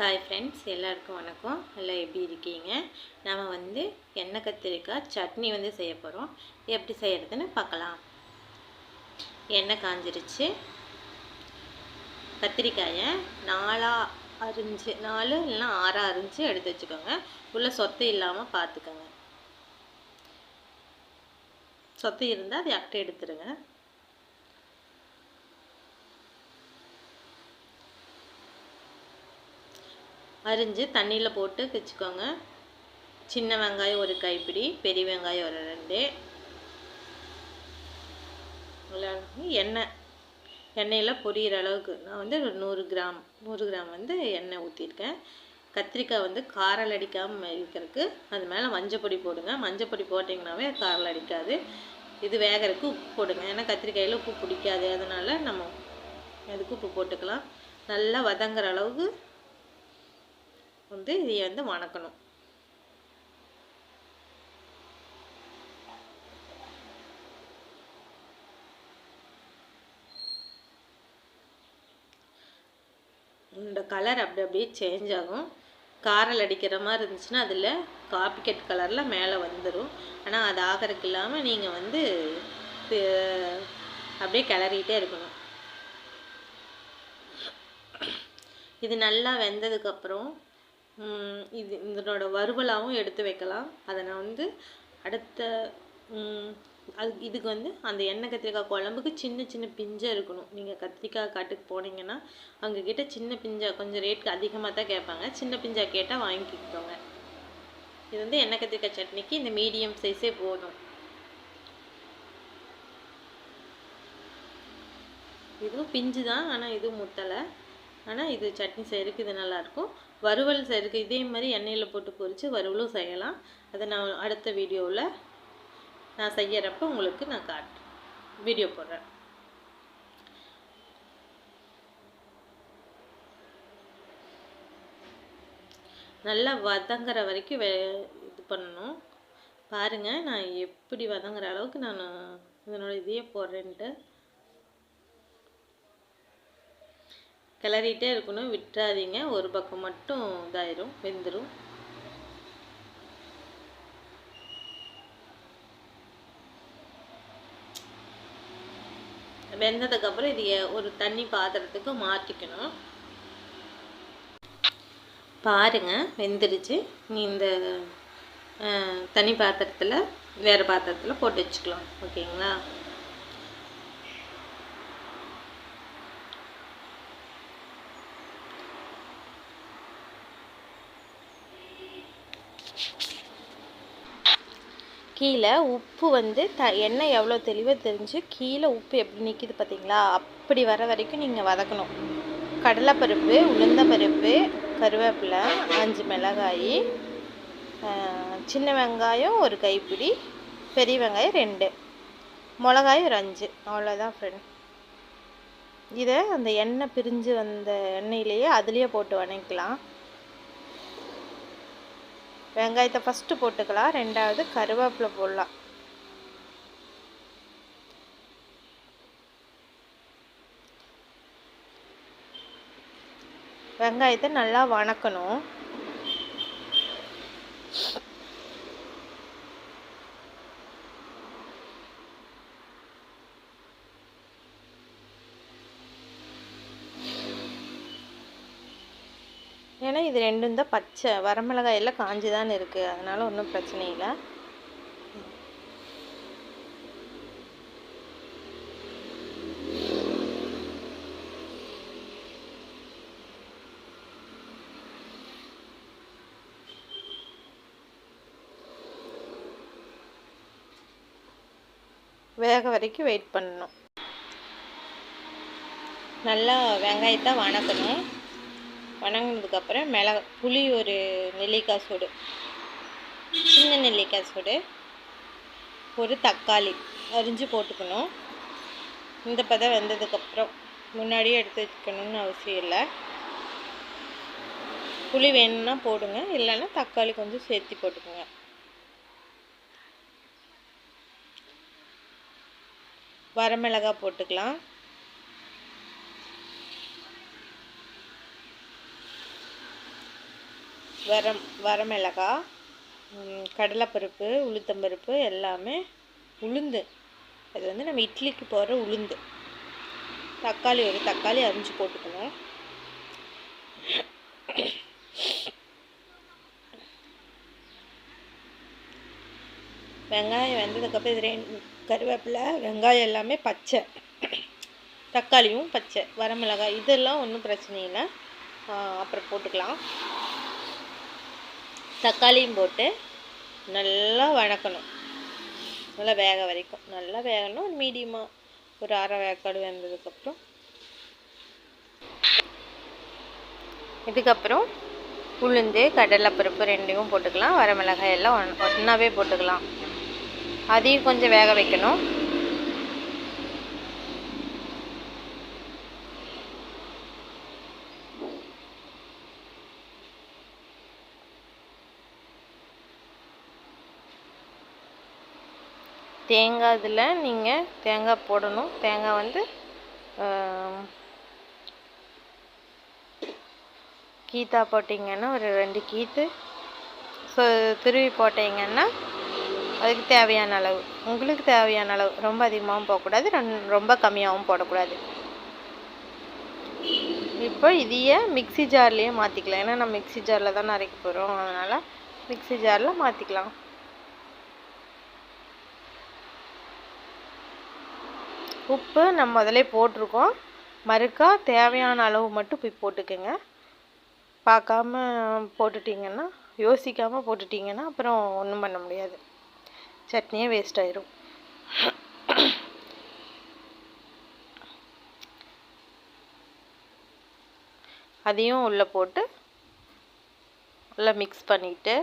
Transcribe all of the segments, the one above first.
Hi friends எல்லாருக்கும் வணக்கம். எல்லாம் எப்படி இருக்கீங்க? நம்ம வந்து எண்ணெய் கத்திரிக்காய் சட்னி வந்து செய்ய போகிறோம் எப்படி செய்கிறதுன்னு பார்க்கலாம். எண்ணெய் காஞ்சிருச்சு. கத்திரிக்காயை நாலாக அரிஞ்சு நாலு இல்லைன்னா ஆறாக அரிஞ்சு எடுத்து வச்சுக்கோங்க. உள்ளே சொத்தை இல்லாமல் பார்த்துக்கோங்க. சொத்து இருந்தால் அதை அட்டை எடுத்துருங்க. அரிஞ்சு தண்ணியில் போட்டு வச்சுக்கோங்க. சின்ன வெங்காயம் ஒரு கைப்பிடி பெரிய வெங்காயம் ஒரு ரெண்டு. எண்ணெய் எண்ணெயில் பொரியிற அளவுக்கு. நான் வந்து ஒரு நூறு கிராம் நூறு கிராம் வந்து எண்ணெய் ஊற்றிருக்கேன் கத்திரிக்காய் வந்து காரல் அடிக்காமல் இருக்கிறதுக்கு அது மேலே மஞ்சப்பொடி போடுங்க. மஞ்சப்பொடி போட்டிங்கனாவே காரல் அடிக்காது. இது வேகிறதுக்கு உப்பு போடுங்க. ஏன்னா கத்திரிக்காயில் உப்பு பிடிக்காது. அதனால் நம்ம அதுக்கு உப்பு போட்டுக்கலாம். நல்லா வதங்குற அளவுக்கு வந்து இதை வந்து வணக்கணும். இந்த கலர் அப்படி அப்படியே சேஞ்ச் ஆகும். காரல் அடிக்கிற மாதிரி இருந்துச்சுன்னா அதில் காப்பிக்கெட் கலரில் மேலே வந்துடும் ஆனால் அது ஆகிறதுக்கு இல்லாமல் நீங்கள் வந்து அப்படியே கிளறிட்டே இருக்கணும். இது நல்லா வெந்ததுக்கப்புறம் இது இதனோட வறுவலாகவும் எடுத்து வைக்கலாம். அதை நான் வந்து அடுத்த அது இதுக்கு வந்து அந்த எண்ணெய் கத்திரிக்காய் குழம்புக்கு சின்ன சின்ன பிஞ்சாக இருக்கணும். நீங்கள் கத்திரிக்காய் காட்டுக்கு போனீங்கன்னா அங்கக்கிட்ட சின்ன பிஞ்சா கொஞ்சம் ரேட் அதிகமாக தான் கேட்பாங்க. சின்ன பிஞ்சா கேட்டால் வாங்கிக்கோங்க. இது வந்து எண்ணெய் கத்திரிக்காய் சட்னிக்கு இந்த மீடியம் சைஸே போதும். இதுவும் பிஞ்சு தான் ஆனால் இதுவும் முத்தலை ஆனால் இது சட்னி செய்கிறதுக்கு இது நல்லாயிருக்கும் வறுவல் செய்கிறதுக்கு இதே மாதிரி எண்ணெயில் போட்டு பொரித்து வறுவலும் செய்யலாம். அதை நான் அடுத்த வீடியோவில் நான் செய்கிறப்ப உங்களுக்கு நான் காட்டு வீடியோ போடுறேன். நல்லா வதங்குற வரைக்கும் வே இது பண்ணணும். பாருங்கள் நான் எப்படி வதங்குற அளவுக்கு நான் இதனோட இதையே போடுறேன்ட்டு. கிளறிட்டே இருக்கணும் விட்டுறாதீங்க. ஒரு பக்கம் மட்டும் இதாயிரும் வெந்துடும் வெந்ததுக்கப்புறம் இது ஒரு தண்ணி பாத்திரத்துக்கு மாற்றிக்கணும் பாருங்கள் வெந்துடுச்சு நீ இந்த தனி பாத்திரத்தில் வேறு பாத்திரத்தில் போட்டு வச்சுக்கலாம். ஓகேங்களா? கீழே உப்பு வந்து த எண்ணெய் எவ்வளோ தெளிவாக தெரிஞ்சு கீழே உப்பு எப்படி நிற்கிது பார்த்தீங்களா? அப்படி வர வரைக்கும் நீங்கள் வதக்கணும். கடலைப்பருப்பு உளுந்தப்பருப்பு கருவேப்பிலை அஞ்சு மிளகாய் சின்ன வெங்காயம் ஒரு கைப்பிடி பெரிய வெங்காயம் ரெண்டு மிளகாய் ஒரு அஞ்சு. அவ்வளோதான் ஃப்ரெண்ட் இதை அந்த எண்ணெய் பிரிஞ்சு வந்த எண்ணெயிலேயே அதுலேயே போட்டு வணக்கலாம் வெங்காயத்தை ஃபஸ்ட்டு போட்டுக்கலாம் ரெண்டாவது கருவேப்பிலை போடலாம். வெங்காயத்தை நல்லா வணக்கணும். ஏன்னா இது ரெண்டும் தான் பச்சை. வரமிளகாய் எல்லாம் காஞ்சி தான் இருக்குது அதனால் ஒன்றும் பிரச்சனை இல்லை. வேக வரைக்கும் வெயிட் பண்ணணும். நல்லா வெங்காயத்தை வணக்கணும். வணங்கினதுக்கப்புறம் மிளகா புளி ஒரு நெல்லிக்காய் சூடு சின்ன நெல்லிக்காய் சூடு ஒரு தக்காளி அரிஞ்சு போட்டுக்கணும். இந்த பதம் வெந்ததுக்கப்புறம் முன்னாடியே எடுத்து வச்சுக்கணும்னு அவசியம் இல்லை. புளி வேணும்னா போடுங்க இல்லைன்னா தக்காளி கொஞ்சம் சேர்த்து போட்டுக்கோங்க. வரமிளகாய் போட்டுக்கலாம். வரம் வரமிளகாய் கடலைப்பருப்பு உளுத்தம்பருப்பு எல்லாமே உளுந்து. அது வந்து நம்ம இட்லிக்கு போடுற உளுந்து. தக்காளி ஒரு தக்காளி அரிஞ்சு போட்டுக்கணும். வெங்காயம் வெந்ததுக்கப்புறம் இது ரெண்டு கருவேப்பிலை வெங்காயம் எல்லாமே பச்சை. தக்காளியும் பச்சை. வரமிளகாய் இதெல்லாம் ஒன்றும் பிரச்சனை இல்லை. அப்புறம் போட்டுக்கலாம். தக்காளியும் போட்டு நல்லா வணக்கணும். நல்லா வேக வரைக்கும். நல்லா வேகணும். மீடியமாக ஒரு அரை வேக்காடு வெந்ததுக்கப்புறம். இதுக்கப்புறம் உளுந்து கடலைப்பருப்பு ரெண்டையும் போட்டுக்கலாம். வரமிளகாய் எல்லாம் ஒன் ஒன்றாவே போட்டுக்கலாம். அதையும் கொஞ்சம் வேக வைக்கணும். தேங்காய் இதில் நீங்கள் தேங்காய் போடணும். தேங்காய் வந்து கீத்தா போட்டிங்கன்னா ஒரு ரெண்டு கீத்து. ஸோ துருவி போட்டிங்கன்னா அதுக்கு தேவையான அளவு. உங்களுக்கு தேவையான அளவு. ரொம்ப அதிகமாகவும் போகக்கூடாது. ரொம்ப கம்மியாகவும் போடக்கூடாது. இப்போ இதையே மிக்ஸி ஜார்லேயே மாற்றிக்கலாம் ஏன்னா நம்ம மிக்ஸி ஜாரில் தான் அரைக்க போகிறோம் அதனால் மிக்ஸி ஜாரில் மாற்றிக்கலாம் உப்பு நம்ம முதல்ல போட்டிருக்கோம். மறுக்கா தேவையான அளவு மட்டும் போய் போட்டுக்கோங்க. பார்க்காம போட்டுட்டிங்கன்னா யோசிக்காமல் போட்டுட்டிங்கன்னா அப்புறம் ஒன்றும் பண்ண முடியாது. சட்னியே வேஸ்ட் ஆயிரும். அதையும் உள்ளே போட்டு நல்லா மிக்ஸ் பண்ணிவிட்டு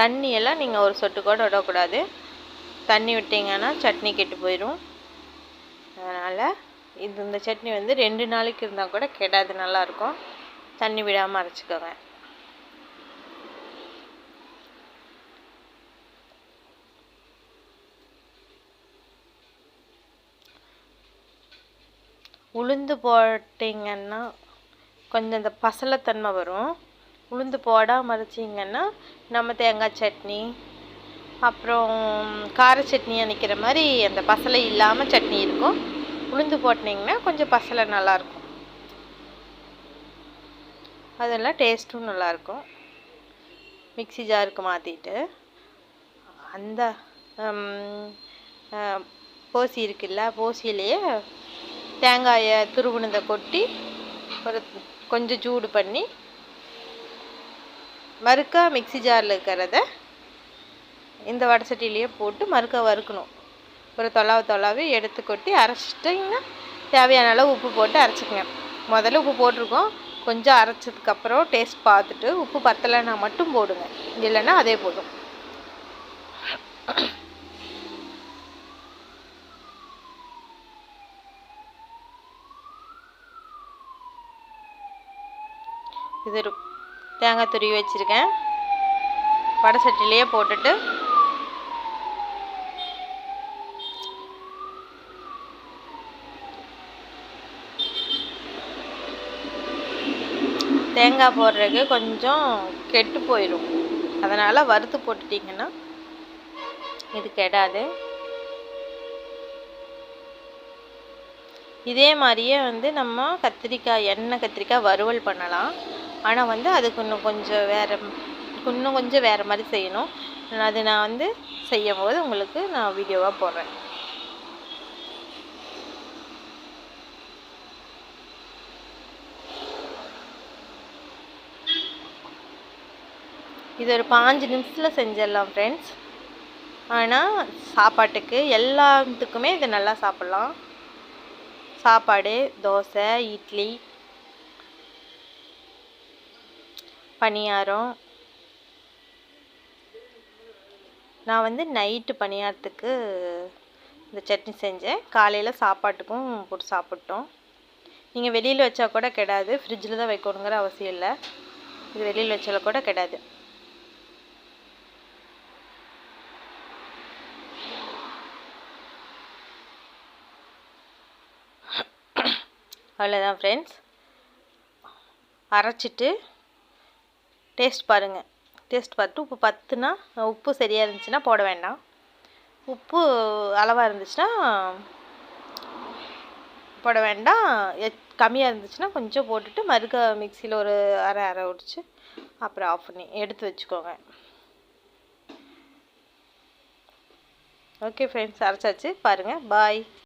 தண்ணியெல்லாம் நீங்கள் ஒரு சொட்டு கூட விடக்கூடாது. தண்ணி விட்டீங்கன்னா சட்னி கெட்டு போயிடும் அதனால் இது இந்த சட்னி வந்து ரெண்டு நாளைக்கு இருந்தால் கூட கெடாது நல்லாயிருக்கும் தண்ணி விடாமல் அரைச்சிக்கோங்க. உளுந்து போட்டிங்கன்னா கொஞ்சம் இந்த பசலத்தன்மை வரும். உளுந்து போடாமல் அரைச்சிங்கன்னா நம்ம தேங்காய் சட்னி அப்புறம் கார சட்னி அணைக்கிற மாதிரி அந்த பசலை இல்லாமல் சட்னி இருக்கும். உளுந்து போட்டிங்கன்னா கொஞ்சம் பசலை நல்லாயிருக்கும் அதெல்லாம் டேஸ்ட்டும் நல்லாயிருக்கும் மிக்ஸி ஜாருக்கு மாற்றிட்டு அந்த போசி இருக்குல்ல போசியிலேயே தேங்காயை துருவுனதை கொட்டி ஒரு கொஞ்சம் சூடு பண்ணி மறுக்கா மிக்ஸி ஜாரில் இருக்கிறத இந்த வடை சட்டியிலேயே போட்டு மறுக்கா வறுக்கணும். ஒரு தொலாவை தொலாவி எடுத்து கொட்டி அரைச்சிட்டிங்கன்னா தேவையான அளவு உப்பு போட்டு அரைச்சிக்கங்க. முதல்ல உப்பு போட்டிருக்கோம். கொஞ்சம் அரைச்சதுக்கப்புறம் டேஸ்ட் பார்த்துட்டு உப்பு பத்தலைன்னா மட்டும் போடுங்க. இல்லைன்னா அதே போதும். இது தேங்காய் துருவி வச்சுருக்கேன். வடை சட்டிலேயே போட்டுட்டு. தேங்காய் போடுறதுக்கு கொஞ்சம் கெட்டு போயிடும் அதனால் வறுத்து போட்டுட்டிங்கன்னா இது கெடாது. இதே மாதிரியே வந்து நம்ம கத்திரிக்காய் எண்ணெய் கத்திரிக்காய் வறுவல் பண்ணலாம். ஆனால் வந்து அதுக்கு இன்னும் கொஞ்சம் வேறு இன்னும் கொஞ்சம் வேறு மாதிரி செய்யணும். அது நான் வந்து செய்யும் போது உங்களுக்கு நான் வீடியோவாக போடுறேன். இது ஒரு பாஞ்சு நிமிஷத்தில் செஞ்சிடலாம் ஃப்ரெண்ட்ஸ் ஆனால் சாப்பாட்டுக்கு எல்லாத்துக்குமே இது நல்லா சாப்பிட்லாம். சாப்பாடு தோசை இட்லி பணியாரம். நான் வந்து நைட்டு பணியாரத்துக்கு இந்த சட்னி செஞ்சேன். காலையில் சாப்பாட்டுக்கும் போட்டு சாப்பிட்டோம். நீங்கள் வெளியில் வச்சா கூட கிடாது. ஃப்ரிட்ஜில் தான் வைக்கணுங்கிற அவசியம் இல்லை. இது வெளியில் வச்சாலும் கூட கெடாது. அவ்வளோதான் ஃப்ரெண்ட்ஸ் அரைச்சிட்டு டேஸ்ட் பாருங்கள் டேஸ்ட் பார்த்துட்டு உப்பு பத்துனா உப்பு சரியாக இருந்துச்சுன்னா போட வேண்டாம். உப்பு அளவாக இருந்துச்சுன்னா போட வேண்டாம். கம்மியாக இருந்துச்சுன்னா கொஞ்சம் போட்டுட்டு மறுக்க மிக்சியில் ஒரு அரை அரை உடிச்சு அப்புறம் ஆஃப் பண்ணி எடுத்து வச்சுக்கோங்க. ஓகே ஃப்ரெண்ட்ஸ் அரைச்சாச்சு. பாருங்கள் பாய்